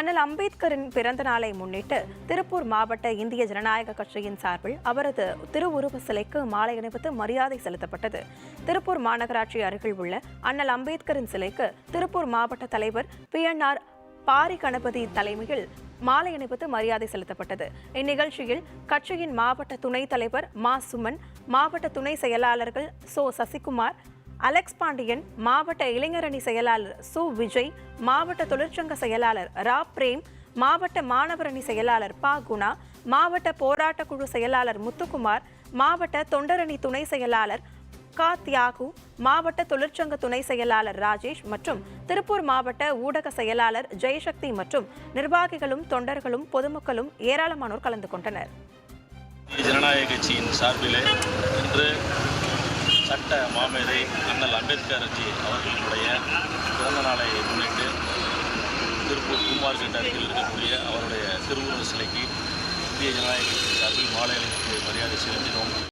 அண்ணல் அம்பேத்கரின் பிறந்த நாளை முன்னிட்டு திருப்பூர் மாவட்ட இந்திய ஜனநாயக கட்சியின் சார்பில் அவரது திருவுருவ சிலைக்கு மாலை அணிவித்து மரியாதை செலுத்தப்பட்டது. திருப்பூர் மாநகராட்சி அருகில் உள்ள அண்ணல் அம்பேத்கரின் சிலைக்கு திருப்பூர் மாவட்ட தலைவர் P N R Pari Ganapathi தலைமையில் மாலை அணிவித்து மரியாதை செலுத்தப்பட்டது. இந்நிகழ்ச்சியில் கட்சியின் மாவட்ட துணைத் தலைவர் மா சுமன் மாவட்ட துணை செயலாளர்கள் சோ சசிகுமார் அலெக்ஸ் பாண்டியன் மாவட்ட இளைஞரணி செயலாளர் சு. விஜய் மாவட்ட தொழிற்சங்க செயலாளர் ரா. பிரேம் மாவட்ட மாணவரணி செயலாளர் பா. குணா மாவட்ட போராட்டக் குழு செயலாளர் முத்துக்குமார் மாவட்ட தொண்டரணி துணை செயலாளர் கா. தியாகு மாவட்ட தொழிற்சங்க துணை செயலாளர் ராஜேஷ் மற்றும் திருப்பூர் மாவட்ட ஊடக செயலாளர் ஜெயசக்தி மற்றும் நிர்வாகிகளும் தொண்டர்களும் பொதுமக்களும் ஏராளமானோர் கலந்து கொண்டனர். ஜனநாயக கட்சியின் சார்பிலே இன்று சட்ட மாமேதை அண்ணல் அம்பேத்கர்ஜி அவர்களுடைய பிறந்த நாளை முன்னிட்டு திருப்பூர் பூமார்கெட் அருகில் இருக்கக்கூடிய அவருடைய திருவுருவ சிலைக்கு இந்திய ஜனநாயக கட்சி சார்பில் மாலை அணிவித்து மரியாதை செலுத்தினோம்.